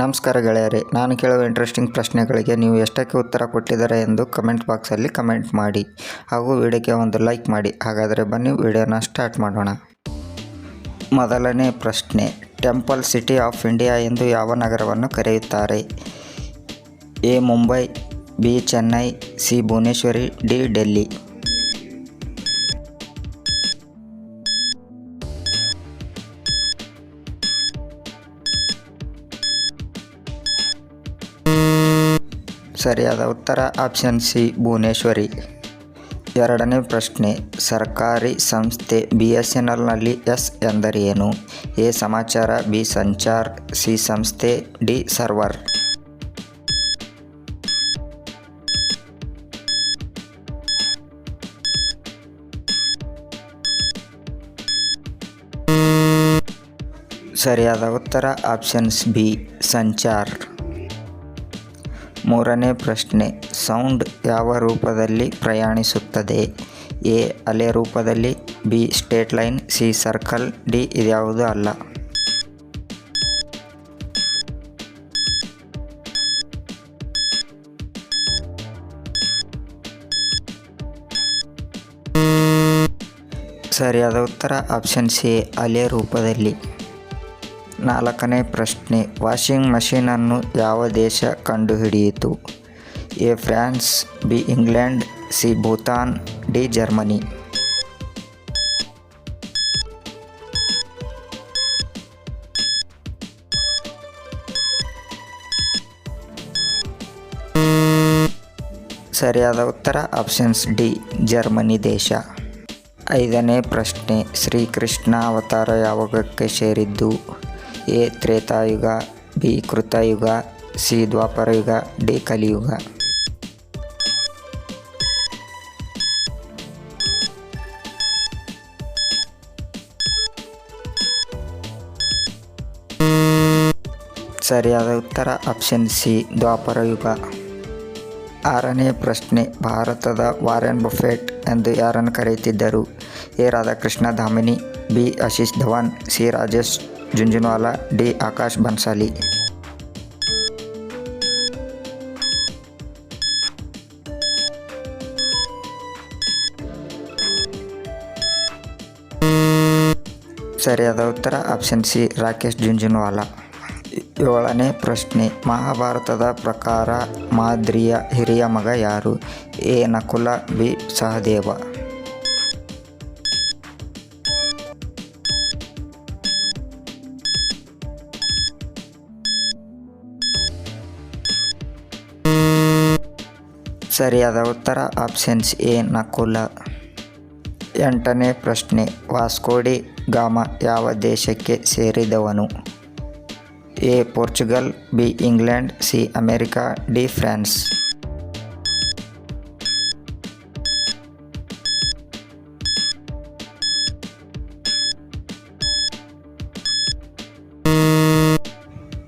ನಮಸ್ಕಾರ ಗೆಳೆಯರೇ, ನಾನು ಕೇಳುವ ಇಂಟ್ರೆಸ್ಟಿಂಗ್ ಪ್ರಶ್ನೆಗಳಿಗೆ ನೀವು ಎಷ್ಟಕ್ಕೆ ಉತ್ತರ ಕೊಟ್ಟಿದ್ದಾರೆ ಎಂದು ಕಮೆಂಟ್ ಬಾಕ್ಸಲ್ಲಿ ಕಮೆಂಟ್ ಮಾಡಿ ಹಾಗೂ ವಿಡಿಯೋಗೆ ಒಂದು ಲೈಕ್ ಮಾಡಿ. ಹಾಗಾದರೆ ಬನ್ನಿ ವಿಡಿಯೋನ ಸ್ಟಾರ್ಟ್ ಮಾಡೋಣ. ಮೊದಲನೇ ಪ್ರಶ್ನೆ ಟೆಂಪಲ್ ಸಿಟಿ ಆಫ್ ಇಂಡಿಯಾ ಎಂದು ಯಾವ ನಗರವನ್ನು ಕರೆಯುತ್ತಾರೆ? A, Mumbai, B, Chennai, C, Bhuvaneshwari, D, Delhi. ಸರಿಯಾದ ಉತ್ತರ ಆಪ್ಷನ್ ಸಿ, ಭುವನೇಶ್ವರಿ. ಎರಡನೇ ಪ್ರಶ್ನೆ, ಸರ್ಕಾರಿ ಸಂಸ್ಥೆ ಬಿ ಎಸ್ ಎನ್ ಎಲ್ನಲ್ಲಿ ಎಸ್ ಎಂದರೇನು? ಎ, ಸಮಾಚಾರ, ಬಿ, ಸಂಚಾರ್, ಸಿ, ಸಂಸ್ಥೆ, ಡಿ, ಸರ್ವರ್. ಸರಿಯಾದ ಉತ್ತರ ಆಪ್ಷನ್ಸ್ ಬಿ, ಸಂಚಾರ್. ಮೂರನೇ ಪ್ರಶ್ನೆ, ಸೌಂಡ್ ಯಾವ ರೂಪದಲ್ಲಿ ಪ್ರಯಾಣಿಸುತ್ತದೆ? ಎ, ಅಲೆ ರೂಪದಲ್ಲಿ, B state line, C, circle, D, ಇದ್ಯಾವುದು ಅಲ್ಲ. ಸರಿಯಾದ ಉತ್ತರ, ಆಪ್ಷನ್ ಸಿ, ಅಲೆ ರೂಪದಲ್ಲಿ. ನಾಲ್ಕನೇ ಪ್ರಶ್ನೆ, ವಾಷಿಂಗ್ ಮಷೀನನ್ನು ಯಾವ ದೇಶ ಕಂಡುಹಿಡಿಯಿತು? A, France, B, England, C, Bhutan, D, Germany. ಸರಿಯಾದ ಉತ್ತರ, ಆಪ್ಷನ್ಸ್ ಡಿ, ಜರ್ಮನಿ ದೇಶ. ಐದನೇ ಪ್ರಶ್ನೆ ಶ್ರೀಕೃಷ್ಣ ಅವತಾರ ಯಾವಾಗಕ್ಕೆ ಸೇರಿದ್ದು? ಎ ತ್ರೇತಾಯುಗ, ಬಿ ಕೃತಯುಗ, ಸಿ ದ್ವಾಪರಯುಗ, ಡಿ ಕಲಿಯುಗ. ಸರಿಯಾದ ಉತ್ತರ ಆಪ್ಷನ್ ಸಿ, ದ್ವಾಪರಯುಗ. ಆರನೇ ಪ್ರಶ್ನೆ, ಭಾರತದ ವಾರೆನ್ ಬಫೆಟ್ ಎಂದು ಯಾರನ್ನು ಕರೆಯುತ್ತಿದ್ದರು? A Radhakrishna Damani, B Ashish Dhawan, C Rajesh Jhunjhunwala D. Akash Bansali. ಸರಿಯಾದ ಉತ್ತರ ಆಪ್ಷನ್ ಸಿ, ರಾಕೇಶ್ ಜುಂಜುನ್ವಾಲಾ ಏಳನೇ ಪ್ರಶ್ನೆ, ಮಹಾಭಾರತದ ಪ್ರಕಾರ ಮಾದ್ರಿಯ ಹಿರಿಯ ಮಗ ಯಾರು? ಎ. ನಕುಲ, ಬಿ. ಸಹದೇವ. ಸರಿಯಾದ ಉತ್ತರ ಆಪ್ಷನ್ಸ್ ಎ, ನಕುಲ. ಎಂಟನೇ ಪ್ರಶ್ನೆ ವಾಸ್ಕೋಡಿ ಗಾಮ ಯಾವ ದೇಶಕ್ಕೆ ಸೇರಿದವನು? A, Portugal, B, England, C, America, D, France.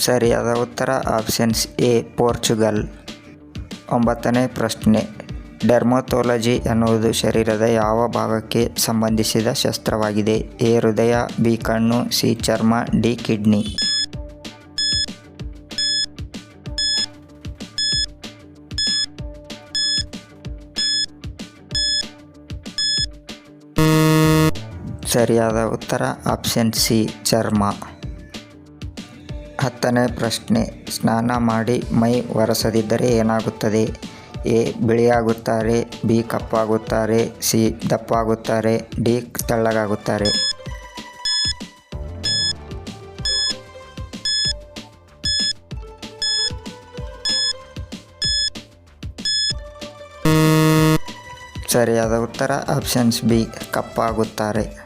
ಸರಿಯಾದ ಉತ್ತರ ಆಪ್ಷನ್ಸ್ ಎ, ಪೋರ್ಚುಗಲ್. ಒಂಬತ್ತನೇ ಪ್ರಶ್ನೆ. ಡೆರ್ಮತೋಲಜಿ ಎನ್ನುವುದು ಶರೀರದ ಯಾವ ಭಾಗಕ್ಕೆ ಸಂಬಂಧಿಸಿದ ಶಸ್ತ್ರವಾಗಿದೆ? ಎ ಹೃದಯ, ಬಿ ಕಣ್ಣು, ಸಿ ಚರ್ಮ, ಡಿ ಕಿಡ್ನಿ. ಸರಿಯಾದ ಉತ್ತರ ಆಪ್ಷನ್ ಸಿ, ಚರ್ಮ. ಹತ್ತನೇ ಪ್ರಶ್ನೆ, ಸ್ನಾನ ಮಾಡಿ ಮೈ ಒರೆಸದಿದ್ದರೆ ಏನಾಗುತ್ತದೆ? ಎ, ಬಿಳಿಯಾಗುತ್ತಾರೆ, ಬಿ, ಕಪ್ಪಾಗುತ್ತಾರೆ, ಸಿ, ದಪ್ಪಾಗುತ್ತಾರೆ, ಡಿ, ತೆಳ್ಳಗಾಗುತ್ತಾರೆ. ಸರಿಯಾದ ಉತ್ತರ, ಆಪ್ಷನ್ಸ್ ಬಿ, ಕಪ್ಪಾಗುತ್ತಾರೆ.